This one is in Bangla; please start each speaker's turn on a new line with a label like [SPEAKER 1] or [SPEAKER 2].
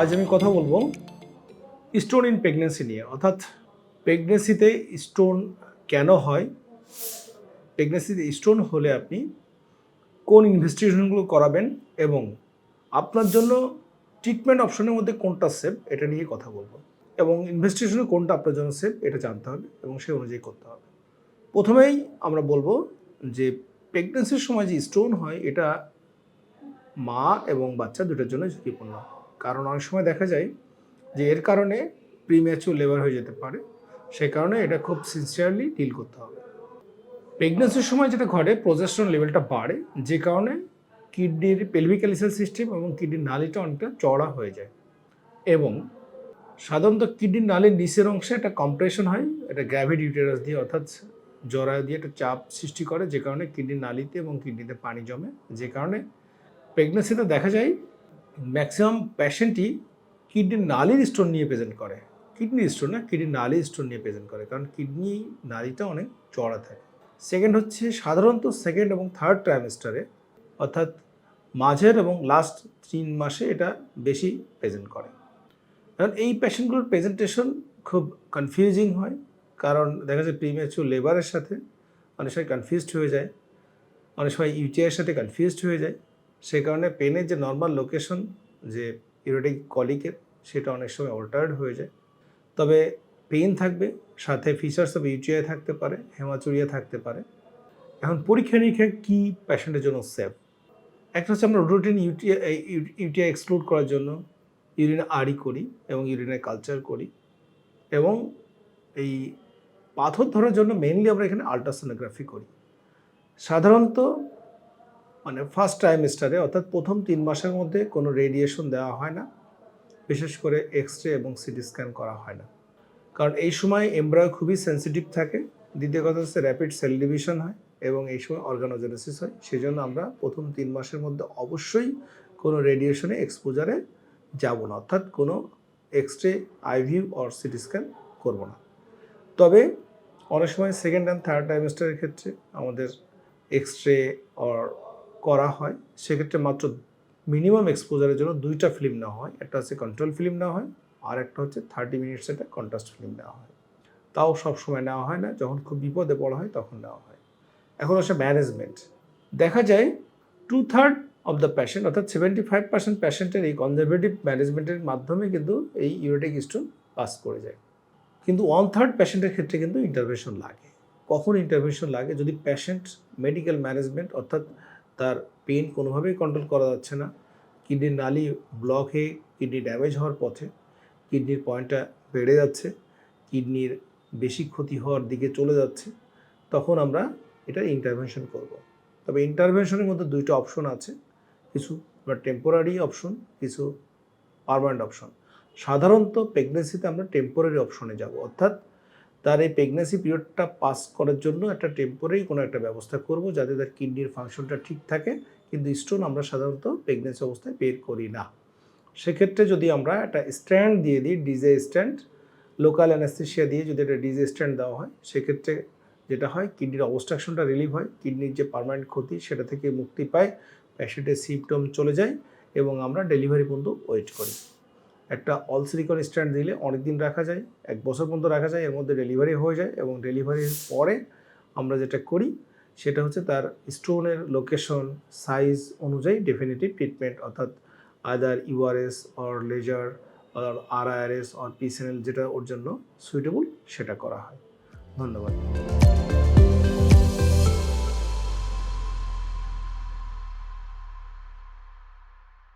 [SPEAKER 1] আজ আমি কথা বলব স্টোন ইন প্রেগনেন্সি নিয়ে। অর্থাৎ প্রেগনেন্সিতে স্টোন কেন হয়? প্রেগনেন্সিতে স্টোন হলে আপনি কোন ইনভেস্টিগেশনগুলো করাবেন এবং আপনার জন্য ট্রিটমেন্ট অপশনের মধ্যে কোনটা সেফ এটা নিয়ে কথা বলব। এবং ইনভেস্টিগেশনে কোনটা আপনার জন্য সেফ এটা জানতে হবে এবং সেই অনুযায়ী করতে হবে। প্রথমেই আমরা বলব যে প্রেগনেন্সির সময় যে স্টোন হয়, এটা মা এবং বাচ্চা দুটোর জন্য ঝুঁকিপূর্ণ। কারণ অনেক সময় দেখা যায় যে এর কারণে প্রিম্যাচুর লেবার হয়ে যেতে পারে। সেই কারণে এটা খুব সিনসিয়ারলি ডিল করতে হবে। প্রেগনেন্সির সময় যেটা ঘটে প্রজেস্ট্রন লেভেলটা বাড়ে, যে কারণে কিডনির পেলভিক্যালিসাল সিস্টেম এবং কিডনির নালিটা অনেকটা চড়া হয়ে যায়। এবং সাধারণত কিডনির নালির নিচের অংশে একটা কম্প্রেশন হয় এটা গ্র্যাভিড ইউটেরাস দিয়ে, অর্থাৎ জরায়ু দিয়ে একটা চাপ সৃষ্টি করে, যে কারণে কিডনির নালিতে এবং কিডনিতে পানি জমে। যে কারণে প্রেগনেন্সিতে দেখা যায় ম্যাক্সিমাম প্যাশেন্টই কিডনির নালির স্টোন নিয়ে প্রেজেন্ট করে। কিডনি স্টোন না কিডনির নালির স্টোন নিয়ে প্রেজেন্ট করে, কারণ কিডনি নালিটা অনেক চড়া থাকে। সেকেন্ড হচ্ছে সাধারণত সেকেন্ড এবং থার্ড ট্রাইমেস্টারে অর্থাৎ মাঝের এবং লাস্ট তিন মাসে এটা বেশি প্রেজেন্ট করে। কারণ এই পেশেন্টগুলোর প্রেজেন্টেশন খুব কনফিউজিং হয়, কারণ দেখা যায় প্রিমেচুর লেবারের সাথে অনেক সময় কনফিউজড হয়ে যায়, অনেক সময় ইউটিআইয়ের সাথে কনফিউজড হয়ে যায়। সেই কারণে পেনের যে নর্মাল লোকেশন যে ইউরেটিক কলিকের, সেটা অনেক সময় অল্টার্ড হয়ে যায়। তবে পেন থাকবে, সাথে ফিচার্স অফ ইউটিআই থাকতে পারে হেমাচুরিয়া থাকতে পারে। এখন পরীক্ষা নিরীক্ষা কী প্যাশেন্টের জন্য সেফ একটা হচ্ছে আমরা রুটিন ইউটিআই ইউটিআই এক্সক্লুড করার জন্য ইউরিন আড়ি করি এবং ইউরিনের কালচার করি। এবং এই পাথর ধরার জন্য মেনলি আমরা এখানে আলট্রাসোনোগ্রাফি করি। সাধারণত মানে ফার্স্ট ট্রাইমেস্টারে অর্থাৎ প্রথম তিন মাসের মধ্যে কোনো রেডিয়েশন দেওয়া হয় না। বিশেষ করে এক্স রে এবং সিটি স্ক্যান করা হয় না। কারণ এই সময় এমব্রয় খুবই সেন্সিটিভ থাকে। দ্বিতীয় কথা হচ্ছে র্যাপিড সেল ডিভিশন হয় এবং এই সময় অর্গানোজেনেসিস হয়। সেই জন্য আমরা প্রথম তিন মাসের মধ্যে অবশ্যই কোনো রেডিয়েশনে এক্সপোজারে যাব না। অর্থাৎ কোনো X ray আইভিউ or CT scan করব না। তবে অনেক সময় সেকেন্ড অ্যান্ড থার্ড ট্রাইমেস্টারের ক্ষেত্রে আমাদের এক্স রে অর করা হয়, সেক্ষেত্রে মাত্র মিনিমাম এক্সপোজারের জন্য দুইটা ফিল্ম নেওয়া হয়। একটা হচ্ছে কন্ট্রোল ফিল্ম নেওয়া হয় আর একটা হচ্ছে থার্টি মিনিটস একটা কন্ট্রাস্ট ফিল্ম নেওয়া হয়। তাও সব সময় নেওয়া হয় না, যখন খুব বিপদে পড়া হয় তখন নেওয়া হয়। এখন হচ্ছে ম্যানেজমেন্ট দেখা যায় two third of the patient অর্থাৎ সেভেন্টি ফাইভ পার্সেন্ট প্যাশেন্টের এই কনজারভেটিভ ম্যানেজমেন্টের মাধ্যমে কিন্তু এই ইউরেটিক স্টোন পাস করে যায়। কিন্তু ওয়ান থার্ড প্যাশেন্টের ক্ষেত্রে কিন্তু ইন্টারভেনশন লাগে। কখন ইন্টারভেনশন লাগে? যদি প্যাশেন্ট মেডিকেল ম্যানেজমেন্ট অর্থাৎ তার পেন কোনোভাবেই কন্ট্রোল করা যাচ্ছে না কিডনির নালি ব্লক হয়ে কিডনি ড্যামেজ হওয়ার পথে কিডনির পয়েন্টটা বেড়ে যাচ্ছে, কিডনির বেশি ক্ষতি হওয়ার দিকে চলে যাচ্ছে, তখন আমরা এটা ইন্টারভেনশন করব। তবে ইন্টারভেনশনের মধ্যে দুইটা অপশন আছে, কিছু টেম্পোরারি অপশন কিছু পারমানেন্ট অপশন সাধারণত প্রেগনেন্সিতে আমরা টেম্পোরারি অপশনে যাব, অর্থাৎ তার এই প্রেগনেন্সি পিরিয়ডটা পাস করার জন্য একটা টেম্পোরারি কোনো একটা ব্যবস্থা করব যাতে তার কিডনির ফাংশনটা ঠিক থাকে। কিন্তু স্টোন আমরা সাধারণত প্রেগনেন্সি অবস্থায় বের করি না। সেক্ষেত্রে যদি আমরা একটা স্ট্যান্ড দিয়ে দিই ডিজে স্ট্যান্ড লোকাল অ্যানাস্থেশিয়া দিয়ে যদি একটা ডিজে স্ট্যান্ড দেওয়া হয়, সেক্ষেত্রে যেটা হয় কিডনির অবস্ট্রাকশনটা রিলিভ হয় কিডনির যে পারমানেন্ট ক্ষতি সেটা থেকে মুক্তি পায় প্যাশেন্টের সিমটম চলে যায় এবং আমরা ডেলিভারি পর্যন্ত ওয়েট করি। একটা অল সিলিকন স্ট্যান্ড দিলে অনেক দিন রাখা যায়, এক বছর পর্যন্ত রাখা যায়, এর মধ্যে ডেলিভারি হয়ে যায় এবং ডেলিভারির পরে আমরা যেটা করি, সেটা হচ্ছে তার স্টোনের লোকেশন সাইজ অনুযায়ী ডেফিনেটিভ ট্রিটমেন্ট অর্থাৎ other URS or laser or RIRS or PCNL যেটা ওর জন্য সুইটেবল সেটা করা হয়। ধন্যবাদ।